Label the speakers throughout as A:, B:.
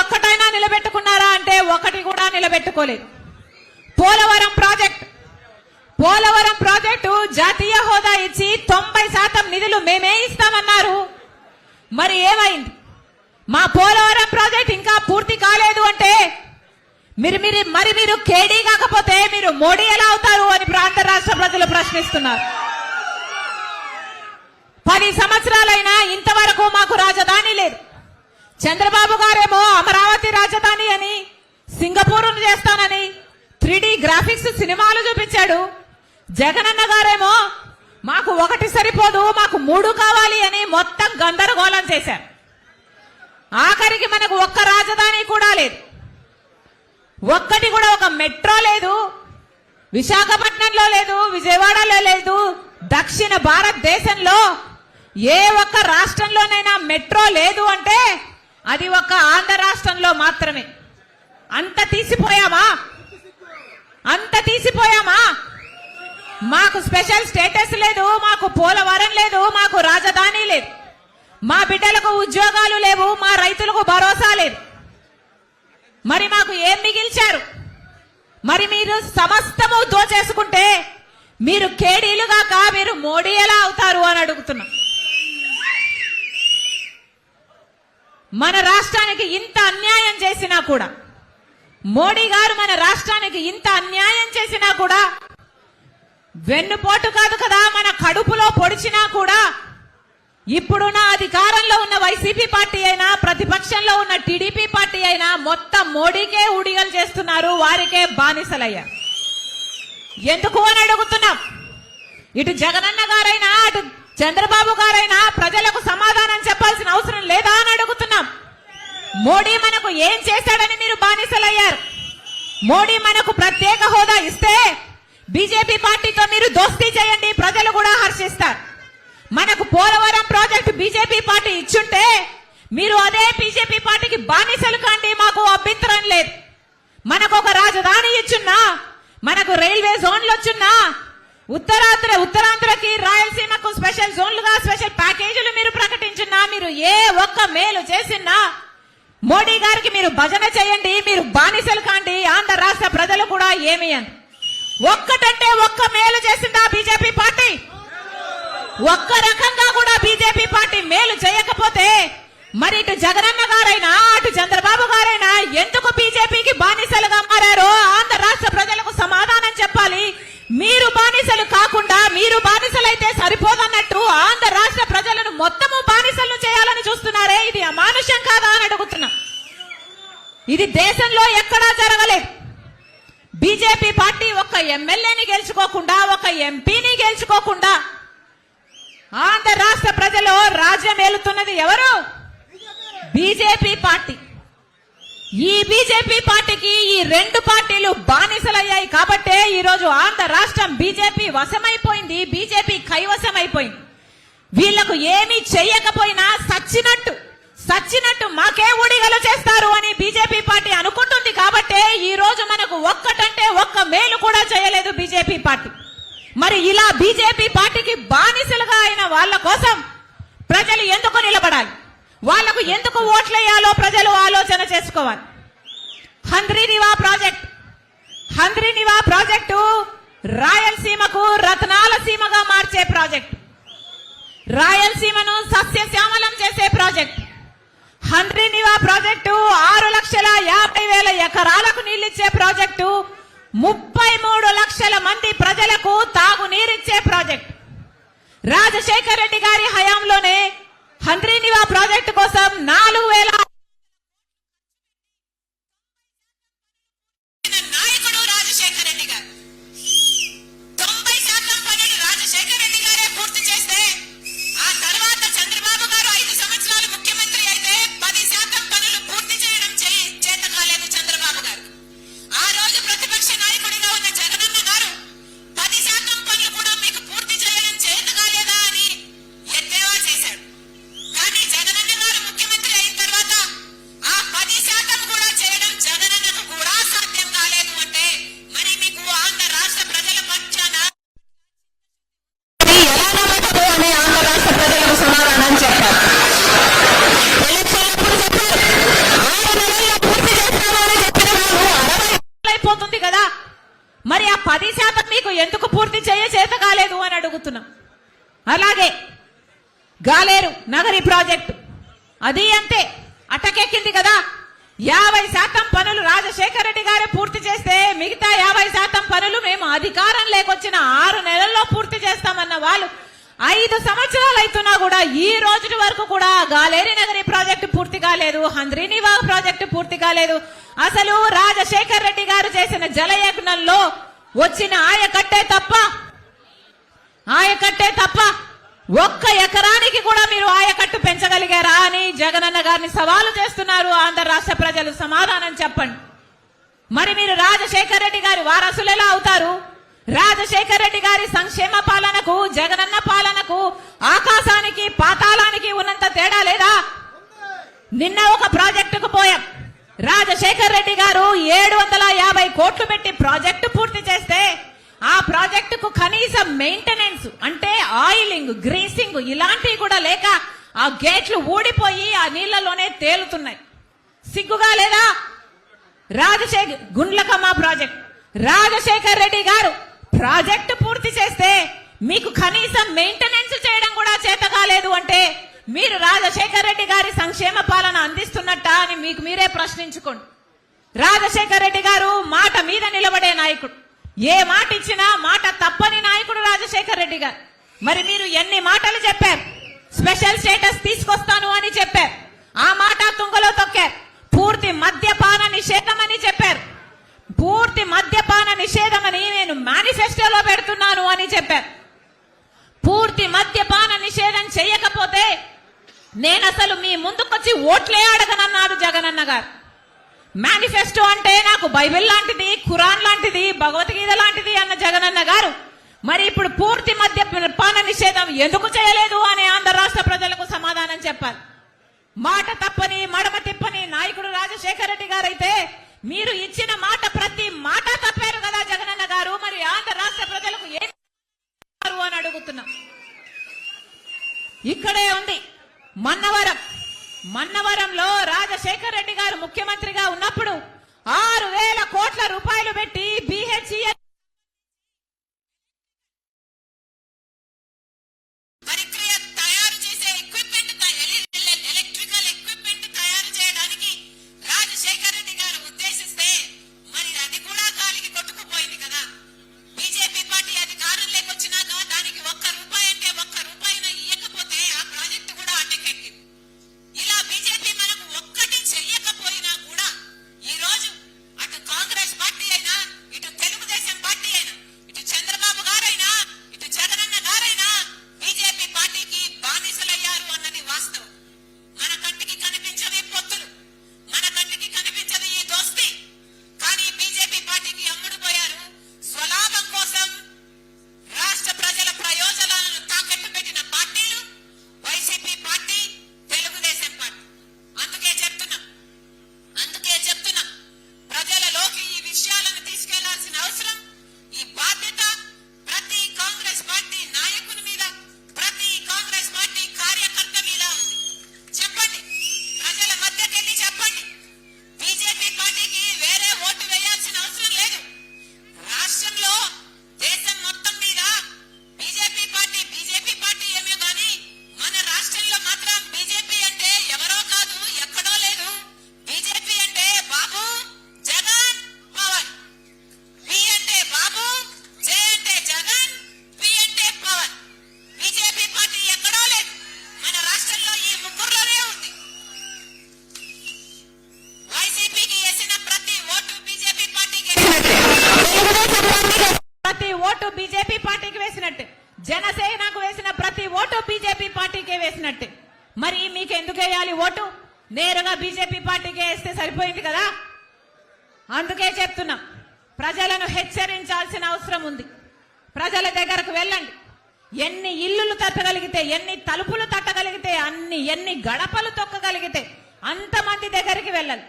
A: ఒక్కటైనా నిలబెట్టుకున్నారా అంటే ఒకటి కూడా నిలబెట్టుకోలేదు. పోలవరం ప్రాజెక్ట్. పోలవరం ప్రాజెక్టు జాతీయ హోదా ఇచ్చి తొంభై శాతం నిధులు మేమే ఇస్తామన్నారు. మరి ఏమైంది? మా పోలవరం ప్రాజెక్ట్ ఇంకా పూర్తి కాలేదు అంటే మీరు మీరు మరి మీరు కేడీ కాకపోతే మీరు మోడీ ఎలా అవుతారు అని ప్రాంత రాష్ట్ర ప్రజలు ప్రశ్నిస్తున్నారు. పది సంవత్సరాలైనా ఇంతవరకు మాకు రాజధాని లేదు. చంద్రబాబు గారేమో అమరావతి రాజధాని అని సింగపూర్ చేస్తానని త్రీ గ్రాఫిక్స్ సినిమాలు చూపించాడు. జగనన్న గారేమో మాకు ఒకటి సరిపోదు మాకు మూడు కావాలి అని మొత్తం గందరగోళం చేశారు. ఆఖరికి మనకు ఒక్క రాజధాని కూడా లేదు. ఒక్కటి కూడా ఒక మెట్రో లేదు విశాఖపట్నంలో లేదు విజయవాడలో లేదు దక్షిణ భారతదేశంలో ఏ ఒక్క రాష్ట్రంలోనైనా మెట్రో లేదు అంటే అది ఒక ఆంధ్ర రాష్ట్రంలో మాత్రమే. అంత తీసిపోయామా? అంత తీసిపోయామా? మాకు స్పెషల్ స్టేటస్ లేదు మాకు పోలవరం లేదు మాకు రాజధాని లేదు. మా బిడ్డలకు ఉద్యోగాలు లేవు మా రైతులకు భరోసా లేదు. మరి మాకు ఏం మిగిల్చారు? మరి మీరు సమస్తము దోచేసుకుంటే మీరు కేడీలుగాక మీరు మోడీ ఎలా అవుతారు అని అడుగుతున్నా. మన రాష్ట్రానికి ఇంత అన్యాయం చేసినా కూడా మోడీ గారు మన రాష్ట్రానికి ఇంత అన్యాయం చేసినా కూడా వెన్నుపోటు కాదు కదా మన కడుపులో పొడిచినా కూడా ఇప్పుడున్న అధికారంలో ఉన్న వైసీపీ పార్టీ అయినా ప్రతిపక్షంలో ఉన్న టీడీపీ పార్టీ అయినా మొత్తం మోడీకే ఉడిగలు చేస్తున్నారు వారికే బానిసలయ్యా. ఎందుకు అని అడుగుతున్నాం. ఇటు జగనన్న గారైనా అటు చంద్రబాబు గారైనా ప్రజలకు సమాధానం చెప్పాల్సిన అవసరం లేదా అని అడుగుతున్నాం. మోడీ మనకు ఏం చేశాడని మీరు బానిసలయ్యారు. మోడీ మనకు ప్రత్యేక హోదా ఇస్తే బీజేపీ పార్టీతో మీరు దోస్తీ చేయండి ప్రజలు కూడా హర్షిస్తారు. మనకు పోలవరం ప్రాజెక్టు బీజేపీ పార్టీ ఇచ్చుంటే మీరు అదే బీజేపీ పార్టీకి బానిసలు కాండి మాకు అభ్యంతరం లేదు. మనకు ఒక రాజధాని ఇచ్చున్నా మనకు రైల్వే జోన్లు వచ్చున్నా ఉత్తరాంధ్ర ఉత్తరాంధ్రకి రాయలసీమకు స్పెషల్ జోన్లుగా స్పెషల్ ప్యాకేజీలు మీరు ప్రకటించున్నా మీరు ఏ ఒక్క మేలు చేసినా మోడీ గారికి మీరు భజన చేయండి మీరు బానిసలు కాండి ఆంధ్ర రాష్ట్ర ప్రజలు కూడా ఏమి అని ఒక్కటంటే ఒక్క మేలు చేసిందా బీజేపీ పార్టీ? ఒక్క రకంగా కూడా బీజేపీ పార్టీ మేలు చేయకపోతే మరి ఇటు జగనన్న గారైనా అటు చంద్రబాబు గారైనా ఎందుకు బీజేపీకి బానిసలుగా మారారో? ఆంధ్ర రాష్ట్ర ప్రజలకు సమాధానం చెప్పాలి. మీరు బానిసలు కాకుండా మీరు బానిసలైతే సరిపోదన్నట్టు ఆంధ్ర రాష్ట్ర ప్రజలను మొత్తము బానిసలను చేయాలని చూస్తున్నారే. ఇది అమానుష్యం కాదా అని అడుగుతున్నా. ఇది దేశంలో ఎక్కడా జరగలేదు బీజేపీ పార్టీ ఒక ఎమ్మెల్యేని గెలుచుకోకుండా ఒక ఎంపీని గెలుచుకోకుండా ఆంధ్ర రాష్ట్ర ప్రజలు రాజ్యం ఏలుతున్నది ఎవరు? BJP party. ఈ బీజేపీ పార్టీకి ఈ రెండు పార్టీలు బానిసలయ్యాయి కాబట్టే ఈ రోజు ఆంధ్ర రాష్ట్రం బీజేపీ వశమైపోయింది బీజేపీ కైవశమైపోయింది. వీళ్ళకు ఏమీ చెయ్యకపోయినా సచ్చినట్టు సచ్చినట్టు మాకే ఊడిగలు చేస్తారు అని బీజేపీ పార్టీ అనుకుంటుంది కాబట్టే ఈ రోజు మనకు ఒక్కటంటే ఒక్క మేలు కూడా చేయలేదు బీజేపీ పార్టీ. మరి ఇలా బీజేపీ పార్టీకి బానిసలుగా అయిన వాళ్ళ కోసం ప్రజలు ఎందుకు నిలబడాలి? వాళ్ళకు ఎందుకు ఓట్లేయాలో ప్రజలు ఆలోచన చేసుకోవాలి. హంద్రీనివా ప్రాజెక్ట్. హంద్రీనివా ప్రాజెక్టు రాయలసీమకు రత్నాల సీమగా మార్చే ప్రాజెక్ట్. రాయలసీమను సస్యశ్యామలం చేసే ప్రాజెక్ట్. హంద్రీనివా ప్రాజెక్టు ఆరు లక్షల యాభై వేల ఎకరాలకు నీళ్ళిచ్చే ప్రాజెక్టు. ముప్పై మూడు లక్షల మంది ప్రజలకు తాగునీరిచ్చే ప్రాజెక్ట్. రాజశేఖర్ రెడ్డి గారి హయాంలోనే హంద్రీనివా ప్రాజెక్టు కోసం నాలుగు వేల అలాగే గాలేరు నగరి ప్రాజెక్టు. అది అంతే అటకెక్కింది కదా. యాభై శాతం పనులు రాజశేఖర రెడ్డి గారే పూర్తి చేస్తే మిగతా యాభై శాతం పనులు మేము అధికారం లేకొచ్చిన ఆరు నెలల్లో పూర్తి చేస్తామన్న వాళ్ళు ఐదు సంవత్సరాలు అవుతున్నా కూడా ఈ రోజు వరకు కూడా గాలేరి నగరి ప్రాజెక్టు పూర్తి కాలేదు హంద్రీనివా ప్రాజెక్టు పూర్తి కాలేదు. అసలు రాజశేఖర్ రెడ్డి గారు చేసిన జలయజ్ఞంలో వచ్చిన ఆయకట్టే తప్ప ఆయకట్టే తప్ప ఒక్క ఎకరానికి కూడా మీరు ఆయకట్టు పెంచగలిగారా అని జగనన్న గారిని సవాలు చేస్తున్నారు ఆంధ్ర రాష్ట్ర ప్రజలు. సమాధానం చెప్పండి. మరి మీరు రాజశేఖర్ రెడ్డి గారి వారసులు ఎలా అవుతారు? రాజశేఖర్ రెడ్డి గారి సంక్షేమ పాలనకు జగనన్న పాలనకు ఆకాశానికి పాతాళానికి ఉన్నంత తేడా లేదా? నిన్న ఒక ప్రాజెక్టుకు పోయాం. రాజశేఖర్ రెడ్డి గారు ఏ ప్రాజెక్టుకు అ మెయింటెనెన్స్ అంటే ఆయిలింగ్ గ్రీసింగ్ ఇలాంటివి కూడా లేక ఆ గేట్లు ఊడిపోయి ఆ నీళ్ళలోనే తేలుతున్నాయి. సిగ్గుగా లేదా? రాజశేఖర్ గుండ్లకమ్మ ప్రాజెక్ట్. రాజశేఖర్ రెడ్డి గారు ప్రాజెక్టు పూర్తి చేస్తే మీకు కనీసం మెయింటెనెన్స్ చేయడం కూడా చేత కాలేదు అంటే మీరు రాజశేఖర్ రెడ్డి గారి సంక్షేమ పాలన అందిస్తున్నట్ట అని మీకు మీరే ప్రశ్నించుకోండి. రాజశేఖర్ రెడ్డి గారు మాట మీద నిలబడే నాయకుడు. ఏ మాట ఇచ్చినా మాట తప్పని నాయకుడు రాజశేఖర్ రెడ్డి గారు. మరి మీరు ఎన్ని మాటలు చెప్పారు? స్పెషల్ స్టేటస్ తీసుకొస్తాను అని చెప్పారు. ఆ మాట తుంగలో తొక్కారు. పూర్తి మద్యపాన నిషేధం అని చెప్పారు. పూర్తి మద్యపాన నిషేధం అని నేను మేనిఫెస్టోలో పెడుతున్నాను అని చెప్పారు. పూర్తి మద్యపాన నిషేధం చేయకపోతే నేను అసలు మీ ముందుకొచ్చి ఓట్లే అడగనన్నాడు జగనన్న గారు. మేనిఫెస్టో అంటే నాకు బైబిల్ లాంటిది ఖురాన్ లాంటిది భగవద్గీత లాంటిది అన్న జగనన్న గారు. మరి ఇప్పుడు పూర్తి మధ్య పాన నిషేధం ఎందుకు చేయలేదు అని ఆంధ్ర రాష్ట్ర ప్రజలకు సమాధానం చెప్పాలి. మాట తప్పని మడమ తిప్పని నాయకుడు రాజశేఖర రెడ్డి గారు అయితే మీరు ఇచ్చిన మాట ప్రతి మాట తప్పారు కదా జగనన్న గారు. మరి ఆంధ్ర రాష్ట్ర ప్రజలకు ఏం అని అడుగుతున్నాం. ఇక్కడే ఉంది. మన్నవరం. మన్నవరంలో రాజశేఖర్ రెడ్డి గారు ముఖ్యమంత్రిగా ఉన్నప్పుడు ఆరు వేల కోట్ల రూపాయలు పెట్టి బిహెచ్ఈఎల్
B: బీజేపీ పార్టీకి
A: వేస్తే సరిపోయింది కదా? అందుకే చెప్తున్నాం ప్రజలను హెచ్చరించాల్సిన అవసరం ఉంది. ప్రజల దగ్గరకు వెళ్ళండి. ఎన్ని ఇల్లులు తట్టగలిగితే ఎన్ని తలుపులు తట్టగలిగితే అన్ని ఎన్ని గడపలు తొక్కగలిగితే అంతమంది దగ్గరికి వెళ్ళాలి.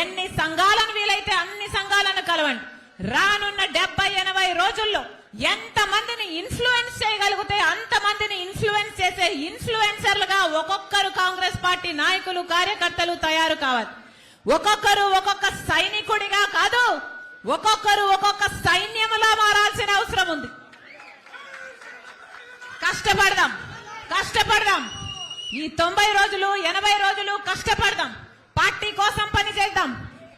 A: ఎన్ని సంఘాలను వీలైతే అన్ని సంఘాలను కలవండి. రానున్న డెబ్బై ఎనభై రోజుల్లో ఎంత మందిని ఇన్ఫ్లుయెన్స్ చేయగలిగితే అంత మందిని ఇన్ఫ్లుయెన్స్ చేసే ఇన్ఫ్లుయెన్సర్లుగా ఒక్కొక్కరు కాంగ్రెస్ పార్టీ నాయకులు కార్యకర్తలు తయారు కావాలి. ఒక్కొక్కరు ఒక్కొక్క సైనికుడిగా కాదు ఒక్కొక్కరు ఒక్కొక్క సైన్యములా మారాల్సిన అవసరం ఉంది. కష్టపడదాం కష్టపడదాం. ఈ తొంభై రోజులు ఎనభై రోజులు కష్టపడదాం. పార్టీ కోసం పని చేద్దాం.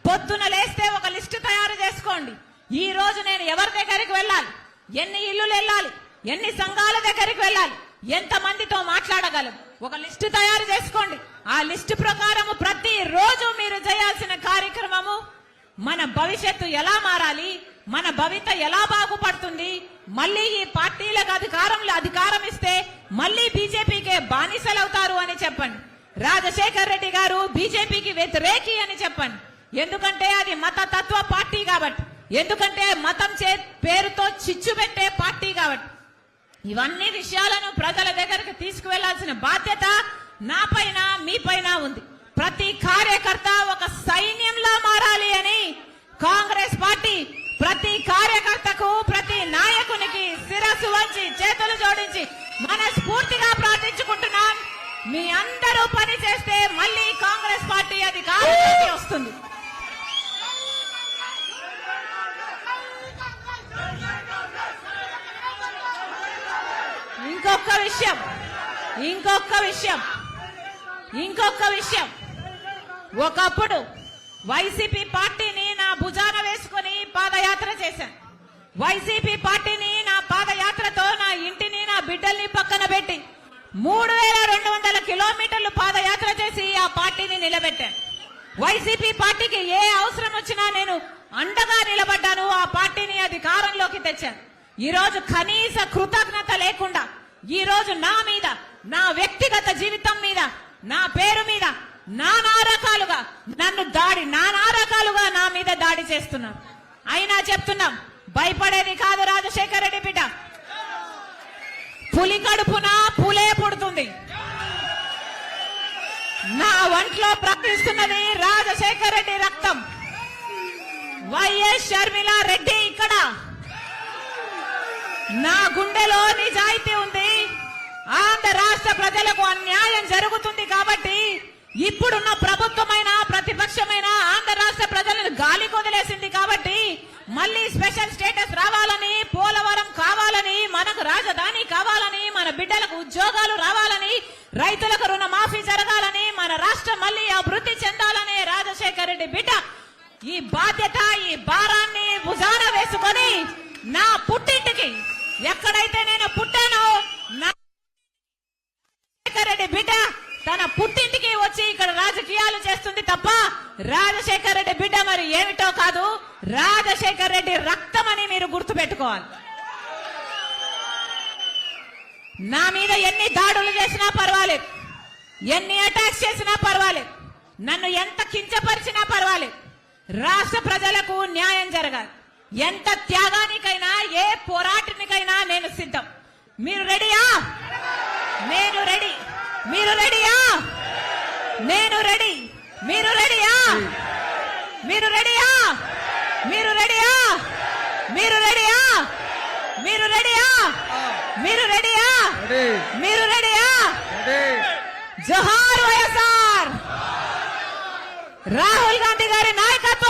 A: పొద్దున లేస్తే ఒక లిస్టు తయారు చేసుకోండి. ఈ రోజు నేను ఎవరి దగ్గరికి వెళ్ళాలి? ఎన్ని ఇల్లులు వెళ్ళాలి? ఎన్ని సంఘాల దగ్గరికి వెళ్ళాలి? ఎంత మందితో మాట్లాడగలం? ఒక లిస్టు తయారు చేసుకోండి. ఆ లిస్టు ప్రకారము ప్రతి రోజు మీరు చేయాల్సిన కార్యక్రమము మన భవిష్యత్తు ఎలా మారాలి మన భవిత ఎలా బాగుపడుతుంది మళ్ళీ ఈ పార్టీలకు అధికారంలో అధికారం ఇస్తే మళ్ళీ బీజేపీకే బానిసలవుతారు అని చెప్పండి. రాజశేఖర్ రెడ్డి గారు బీజేపీకి వ్యతిరేకి అని చెప్పండి. ఎందుకంటే అది మత తత్వ పార్టీ ఎందుకంటే మతం చే పేరుతో చిచ్చు పెట్టే పార్టీ కాబట్టి. ఇవన్నీ విషయాలను ప్రజల దగ్గరకు తీసుకువెళ్ళాల్సిన బాధ్యత నా పైన మీ పైన ఉంది. ప్రతి కార్యకర్త ఒక సైన్యంలా మారాలి అని కాంగ్రెస్ పార్టీ ప్రతి కార్యకర్తకు ప్రతి నాయకునికి శిరస్సు వంచి చేతులు జోడించి మనస్ఫూర్తిగా ప్రార్థించుకుంటున్నాం. మీ అందరూ పని చేస్తే మళ్ళీ కాంగ్రెస్ పార్టీ అధికారంలోకి వస్తుంది ఇంకొక విషయం ఇంకొక విషయం. ఇంకొక విషయం. ఒకప్పుడు వైసీపీ పార్టీని నా భుజాన వేసుకుని పాదయాత్ర చేశాను. వైసీపీ పార్టీని నా పాదయాత్రతో నా ఇంటిని నా బిడ్డల్ని పక్కన పెట్టి మూడు వేల రెండు వందల కిలోమీటర్లు పాదయాత్ర చేసి ఆ పార్టీని నిలబెట్టాను. వైసీపీ పార్టీకి ఏ అవసరం వచ్చినా నేను అండగా నిలబడ్డాను. ఆ పార్టీని అధికారంలోకి తెచ్చాను. ఈరోజు కనీస కృతజ్ఞత లేకుండా ఈ రోజు నా మీద నా వ్యక్తిగత జీవితం మీద నా పేరు మీద నానా రకాలుగా నన్ను దాడి నానా రకాలుగా నా మీద దాడి చేస్తున్నారు అయినా చెప్తున్నాం భయపడేది కాదు రాజశేఖర రెడ్డి బిడ్డ. పులి కడుపున పులే పుడుతుంది. నా ఒంట్లో ప్రకటిస్తున్నది రాజశేఖర రెడ్డి రక్తం. వైఎస్ షర్మిల రెడ్డి ఇక్కడ. నా గుండెలో నిజాయితీ ఉంది. ఆంధ్ర రాష్ట్ర ప్రజలకు అన్యాయం జరుగుతుంది కాబట్టి ఇప్పుడున్న ప్రభుత్వమైన ప్రతిపక్షమైన ఆంధ్ర రాష్ట్ర ప్రజలను గాలి కొదిలేసింది కాబట్టి మళ్ళీ స్పెషల్ స్టేటస్ రావాలని పోలవరం కావాలని మనకు రాజధాని కావాలని మన బిడ్డలకు ఉద్యోగాలు రావాలని రైతులకు రుణమాఫీ జరగాలని మన రాష్ట్రం మళ్ళీ అభివృద్ధి చెందాలని రాజశేఖర రెడ్డి బిడ్డ ఈ బాధ్యత ఈ భారాన్ని భుజాన వేసుకొని నా పుట్టింటికి ఎక్కడైతే నేను పుట్టానో రెడ్డి బిడ్డ తన పుట్టింటికి వచ్చి ఇక్కడ రాజకీయాలు చేస్తుంది తప్ప రాజశేఖర రెడ్డి బిడ్డ మరి ఏమిటో కాదు. రాజశేఖర రెడ్డి రక్తం అని మీరు గుర్తు పెట్టుకోవాలి నా మీద ఎన్ని దాడులు చేసినా పర్వాలేదు. ఎన్ని అటాక్స్ చేసినా పర్వాలేదు. నన్ను ఎంత కించపరిచినా పర్వాలేదు. రాష్ట్ర ప్రజలకు న్యాయం జరగాలి. ఎంత త్యాగానికైనా ఏ పోరాటానికైనా నేను సిద్ధం. మీరు రెడీయా నేను రెడీ మీరు రెడీయా నేను రెడీ మీరు రెడీయా మీరు రెడీయా మీరు రెడీయా మీరు రెడీయా మీరు రెడీయా మీరు రెడీయా?
C: రెడీ.
A: మీరు రెడీయా?
C: రెడీ.
A: జోహార్ వైఎస్ఆర్. రాహుల్ గాంధీ గారి నాయకత్వం